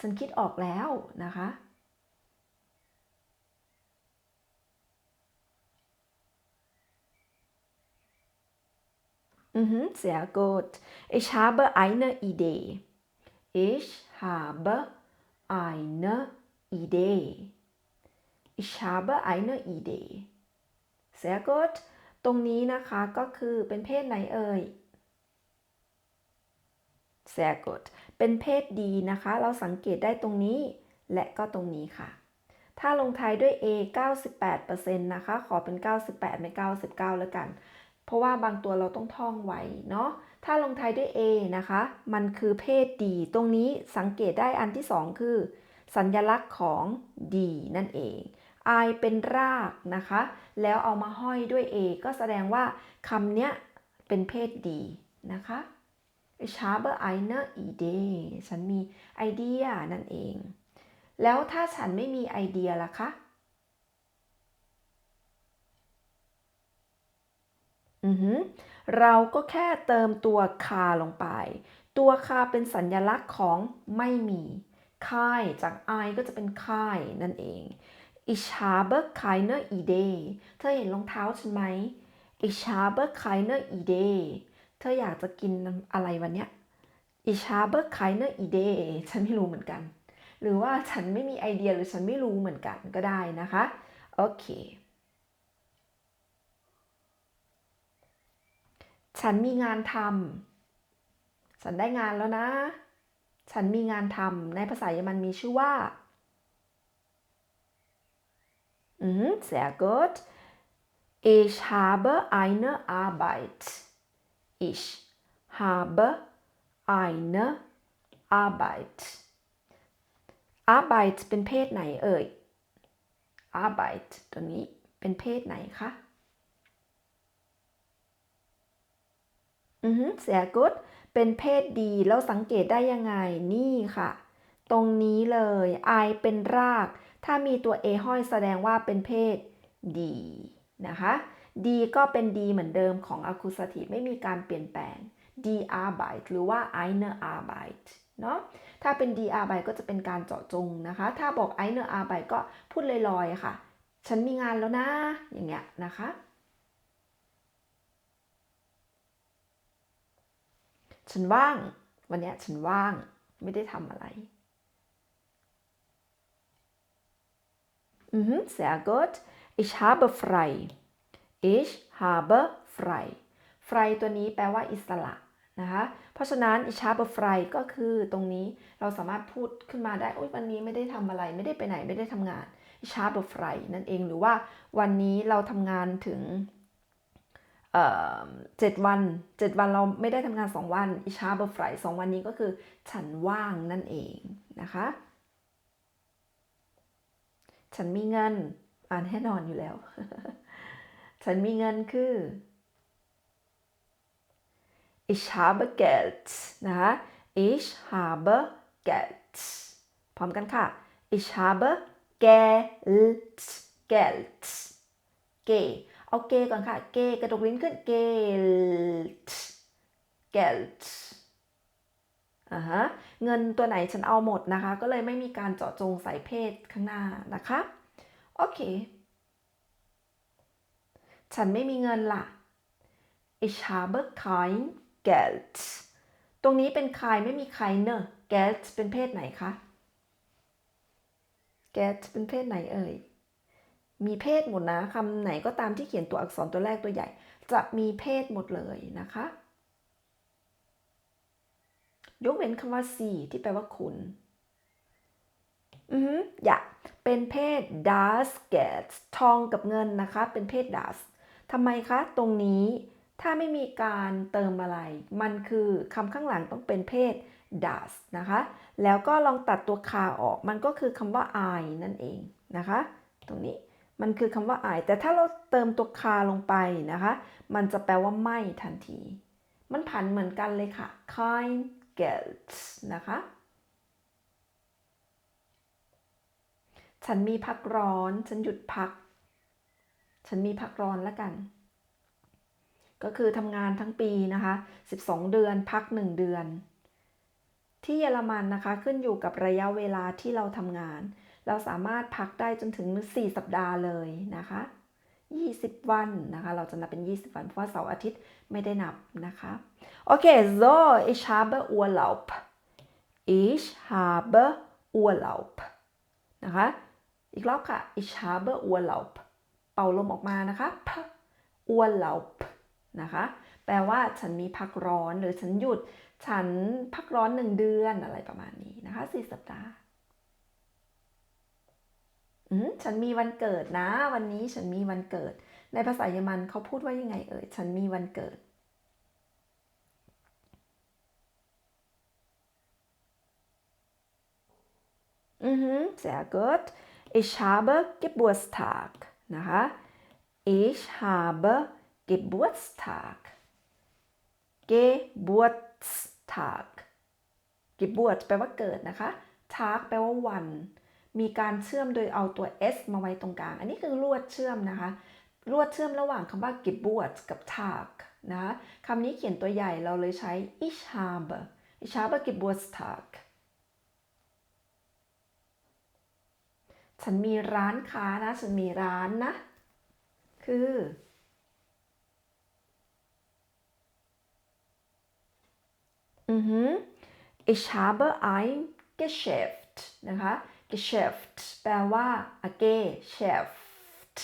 ฉันคิดออกแล้วนะคะ Mhm, sehr gut. Ich habe eine Idee. Ich habe eine Idee. Ich habe eine Idee. Sehr gut. ตรงนี้นะคะก็คือเป็นเพศไหนเอ่ย Sehr gut เป็นเพศดีนะคะ เราสังเกตได้ตรงนี้ และก็ตรงนี้ค่ะ ถ้าลงท้ายด้วย A 98%นะคะ ขอเป็น 98 ไม่ 99 แล้วกัน เพราะว่าบางตัวเราต้องท่องไว้เนาะ ถ้าลงท้ายด้วย A นะคะ มันคือเพศดี ตรงนี้สังเกตได้อันที่สองคือ สัญลักษณ์ของดีนั่นเอง I เป็นรากนะคะ แล้วเอามาห้อยด้วย A ก็แสดงว่าคำเนี้ยเป็นเพศดีนะคะ Ich habe eine Idee ฉันมีไอเดียนั่นเอง แล้วถ้าฉันไม่มีไอเดียล่ะคะ อือหือ เราก็แค่เติมตัวคาลงไป ตัวคาเป็นสัญลักษณ์ของไม่มีค่ายจาก I ก็จะเป็นค่ายนั่นเอง Ich habe keine Idee เธอเห็นรองเท้าฉันไหม Ich habe keine Idee เธออยากจะกินอะไรวันเนี้ย Ich habe keine Idee ฉันไม่รู้เหมือนกัน หรือว่าฉันไม่มีไอเดียหรือฉันไม่รู้เหมือนกันก็ได้นะคะ โอเค ฉันมีงานทำฉันได้งานแล้วนะ ฉันมีงานทำในภาษาเยอรมันมีชื่อว่าอืม sehr gut ich habe eine Arbeit ich habe eine Arbeit Arbeit เป็นเพศไหนเอ่ย Arbeit ตัวนี้เป็นเพศไหนคะอือฮึ sehr gut เป็นเพศดีแล้วสังเกตได้ยังไงนี่ค่ะ ตรงนี้เลย I เป็นราก ถ้ามีตัว A ห้อยแสดงว่าเป็นเพศดีนะคะ ดีก็เป็นดีเหมือนเดิมของ accusative ไม่มีการเปลี่ยนแปลง d e arbeit หรือว่า eine Arbeit เนาะถ้าเป็น d e arbeit ก็จะเป็นการเจาะจงนะคะ ถ้าบอก eine Arbeit ก็พูดลอยๆค่ะ ฉันมีงานแล้วนะ อย่างเงี้ยนะคะ ฉันว่าง วันเนี้ยฉันว่าง ไม่ได้ทำอะไร Mhm, sehr gut. Ich habe frei. Ich habe frei. frei ตัวนี้แปลว่าอิสระนะคะ เพราะฉะนั้น ich habe frei ก็คือตรงนี้เราสามารถพูดขึ้นมาได้โอ้ยวันนี้ไม่ได้ทำอะไร ไม่ได้ไปไหนไม่ได้ทำงาน ich habe frei นั่นเองหรือว่าวันนี้เราทำงานถึงเจ็ดวันเจ็ดวันเราไม่ได้ทำงานสองวัน ich habe frei สองวันนี้ก็คือฉันว่างนั่นเองนะคะ ฉันมีเงิน อ่านแน่นอนอยู่แล้ว ฉันมีเงินคือ ich habe Geld นะคะ ich habe Geld พร้อมกันค่ะ ich habe Geld Geld เกเอาเกก่อนค่ะ เกกระดกลิ้นขึ้น Geld Geld อ่าฮะ เงินตัวไหนฉันเอาหมดนะคะ ก็เลยไม่มีการเจาะจงใส่เพศข้างหน้านะคะ โอเค ฉันไม่มีเงินล่ะ ich habe kein Geld ตรงนี้เป็นใครไม่มีใครเนอะ Geld เป็นเพศไหนคะ Geld เป็นเพศไหนเอ่ย มีเพศหมดนะคำไหนก็ตามที่เขียนตัวอักษรตัวแรกตัวใหญ่ จะมีเพศหมดเลยนะคะ ยกเว้นคำว่า sie ที่แปลว่าคุณอืออย่าเป็นเพศ das Geld ทองกับเงินนะคะ เป็นเพศ das ทำไมคะ ตรงนี้ถ้าไม่มีการเติมอะไร มันคือคำข้างหลังต้องเป็นเพศ das นะคะ แล้วก็ลองตัดตัวคาออก มันก็คือคำว่า I นั่นเองนะคะ ตรงนี้มันคือคำว่า I แต่ถ้าเราเติมตัวคาลงไปนะคะ มันจะแปลว่าไม่ทันที มันผันเหมือนกันเลยค่ะ kind Geld นะคะ ฉันมีพักร้อน ฉันหยุดพัก ฉันมีพักร้อนแล้วกัน ก็คือทำงานทั้งปีนะคะ 12 เดือนพัก 1 เดือนทที่เยอรมันนะคะขึ้นอยู่กับระยะเวลาที่เราทำงาน เราสามารถพักได้จนถึง 4 สัปดาห์เลยนะคะ 20 วันนะคะ เราจะนับเป็น 20 วัน เพราะว่าเสาร์อาทิตย์ไม่ได้นับนะคะโอเค so ich habe Urlaub ich habe Urlaub นะคะ อีกรอบค่ะ ich habe Urlaub เป่าลมออกมานะคะ p Urlaub นะคะ แปลว่าฉันมีพักร้อนหรือฉันหยุด ฉันพักร้อนหนึ่งเดือนอะไรประมาณนี้นะคะสี่สัปดาห์อืมฉันมีวันเกิดนะ วันนี้ฉันมีวันเกิด ในภาษาเยอรมันเขาพูดว่ายังไงเอ่ยฉันมีวันเกิดอือฮึ sehr gut ich habe Geburtstag นะคะ ich habe Geburtstag Geburtstag Geburt แปลว่าเกิดนะคะ Tag แปลว่าวัน มีการเชื่อมโดยเอาตัว s มาไว้ตรงกลาง อันนี้คือลวดเชื่อมนะคะ ลวดเชื่อมระหว่างคำว่า Geburt กับ Tag นะคะคำนี้เขียนตัวใหญ่เราเลยใช้ ich habe ich habe Geburtstag ฉันมีร้านค้านะ ฉันมีร้านนะ คือ อือฮึ ich habe ein Geschäft นะคะ Geschäft แปลว่า a Geschäft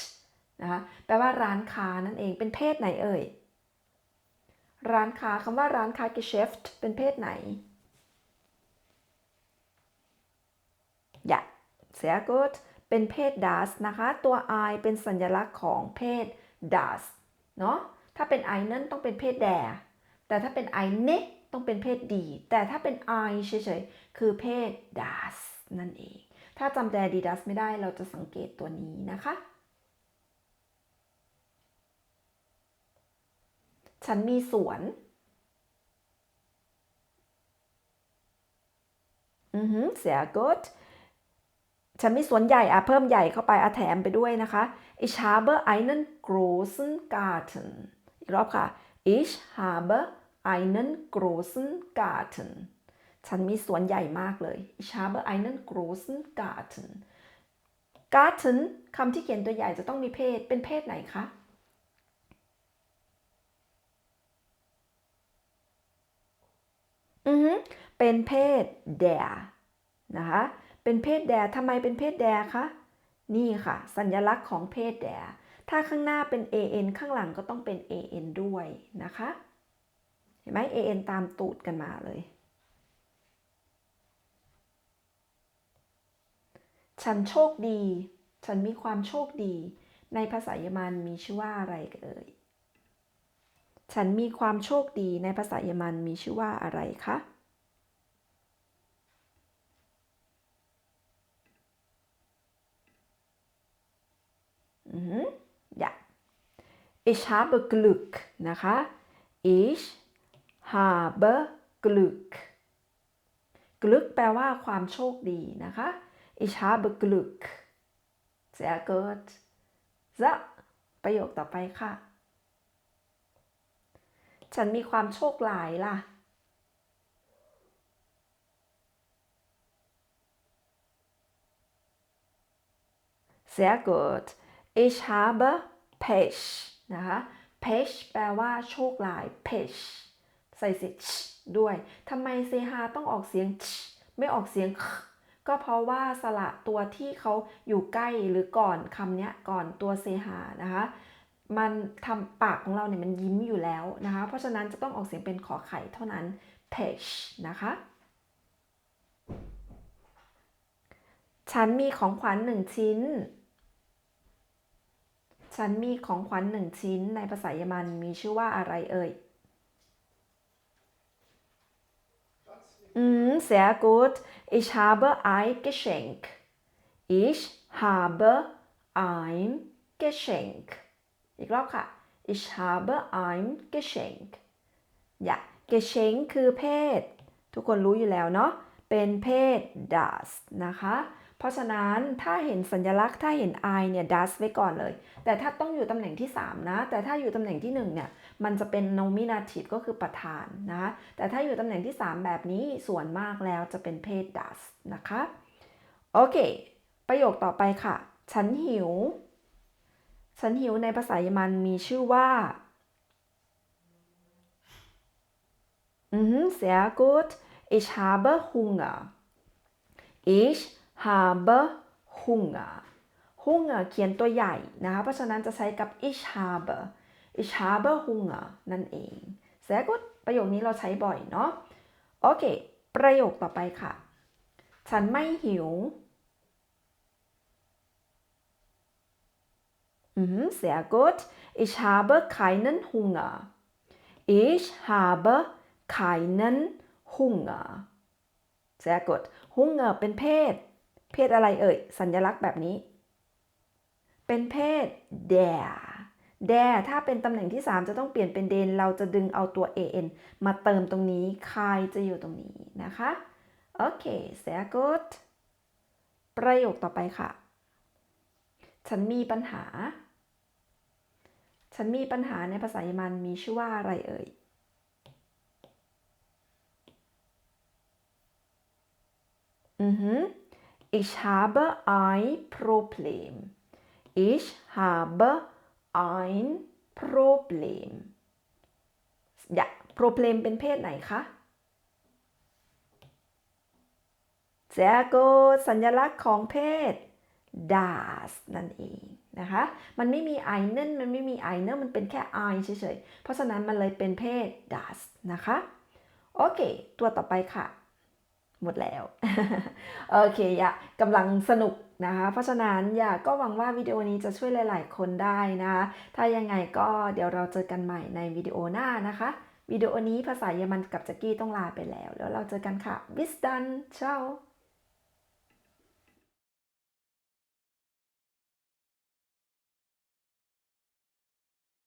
นะคะแปลว่าร้านค้านั่นเอง เป็นเพศไหนเอ่ย ร้านค้าคำว่าร้านค้า Geschäft เป็นเพศไหน ja sehr gut เป็นเพศ das นะคะ ตัว i เป็นสัญลักษณ์ของเพศ das เนาะถ้าเป็น i นั่นต้องเป็นเพศ der แต่ถ้าเป็น i เนต้องเป็นเพศ die แต่ถ้าเป็น i เฉยๆ คือเพศ das นั่นเอง ถ้าจำ der die das ไม่ได้เราจะสังเกตตัวนี้นะคะ ฉันมีสวนอือฮึ sehr gut ฉันมีสวนใหญ่อะเพิ่มใหญ่เข้าไปอะแถมไปด้วยนะคะ ich habe einen großen Garten อีกรอบค่ะ ich habe einen großen Garten ฉันมีสวนใหญ่มากเลย ich habe einen großen Garten Garten คำที่เขียนตัวใหญ่จะต้องมีเพศ เป็นเพศไหนคะ อือฮึเป็นเพศ der นะคะ เป็นเพศ der ทำไมเป็นเพศ der คะ นี่ค่ะ สัญลักษณ์ของเพศ der ถ้าข้างหน้าเป็น an ข้างหลังก็ต้องเป็น an ด้วยนะคะ เห็นไหม an ตามตูดกันมาเลย ฉันโชคดี ฉันมีความโชคดี ในภาษาเยอรมันมีชื่อว่าอะไรเอ่ย ฉันมีความโชคดีในภาษาเยอรมันมีชื่อว่าอะไรคะ อือฮึ ja ich habe Glück นะคะ ich habe Glück Glück แปลว่าความโชคดีนะคะ ich habe Glück sehr gut so ประโยคต่อไปค่ะ ฉันมีความโชคหลายล่ะ sehr gut ich habe Pech นะคะ Pech แปลว่าโชคหลาย Pech ใส่เสียงด้วยทำไมเซฮาต้องออกเสียง ch ไม่ออกเสียง ก็เพราะว่าสระตัวที่เขาอยู่ใกล้หรือก่อนคำนี้ก่อนตัวเซฮานะคะ มันทำปากของเราเนี่ยมันยิ้มอยู่แล้วนะคะ เพราะฉะนั้นจะต้องออกเสียงเป็นขอไข่เท่านั้น page นะคะฉันมีของขวัญหนึ่งชิ้น ฉันมีของขวัญหนึ่งชิ้นในภาษาเยอรมันมีชื่อว่าอะไรเอ่ย อืม sehr gut ich habe ein Geschenk ich habe ein Geschenk อีกรอบค่ะ ich habe ein Geschenk อย่า Geschenk คือเพศ ทุกคนรู้อยู่แล้วเนาะ เป็นเพศ das นะคะ ราะฉะนั้นถ้าเห็นสัญลักษณ์ถ้าเห็น I เนี่ย does ไว้ก่อนเลย แต่ถ้าต้องอยู่ตำแหน่งที่ 3 นะ แต่ถ้าอยู่ตำแหน่งที่ 1 เนี่ย มันจะเป็น nominative ก็คือประธานนะ แต่ถ้าอยู่ตำแหน่งที่ 3 แบบนี้ส่วนมากแล้วจะเป็นเพศ does นะคะ โอเค ประโยคต่อไปค่ะ ฉันหิว ฉันหิวในภาษาเยอรมันมีชื่อว่าอือ sehr gut ich habe Hunger ich habe Hunger Hunger เขียนตัวใหญ่นะคะ เพราะฉะนั้นจะใช้กับ ich habe ich habe Hunger นั่นเอง sehr gut ประโยคนี้เราใช้บ่อยเนาะ โอเค ประโยคต่อไปค่ะ ฉันไม่หิว Mhm, sehr gut. Ich habe keinen Hunger. Ich habe keinen Hunger. Sehr gut. Hunger เป็นเพศ เพศอะไรเอ่ย สัญลักษณ์แบบนี้ เป็นเพศ der der ถ้าเป็นตำแหน่งที่ 3 จะต้องเปลี่ยนเป็น den เราจะดึงเอาตัว an มาเติมตรงนี้ kai จะอยู่ตรงนี้นะคะ โอเค sehr gut ประโยคต่อไปค่ะ ฉันมีปัญหา ฉันมีปัญหาในภาษาเยอรมันมีชื่อว่าอะไรเอ่ยอือฮึ ich habe ein Problem ich habe ein Problem อย่า Problem เป็นเพศไหนคะ sehr good สัญลักษณ์ของเพศ das นั่นเองนะคะ มันไม่มี einen มันไม่มี eine มันเป็นแค่ ein เฉยๆ เพราะฉะนั้นมันเลยเป็นเพศ das นะคะ โอเค ตัวต่อไปค่ะ หมดแล้ว โอเคอย่ากำลังสนุกนะคะ เพราะฉะนั้นอย่าก็หวังว่าวิดีโอนี้จะช่วยหลาย ๆ คนได้นะคะถ้ายังไงก็เดี๋ยวเราเจอกันใหม่ในวิดีโอหน้านะคะ วิดีโอนี้ภาษาเยอรมันกับจักกี้ต้องลาไปแล้ว แล้วเราเจอกันค่ะบิสดันเช้า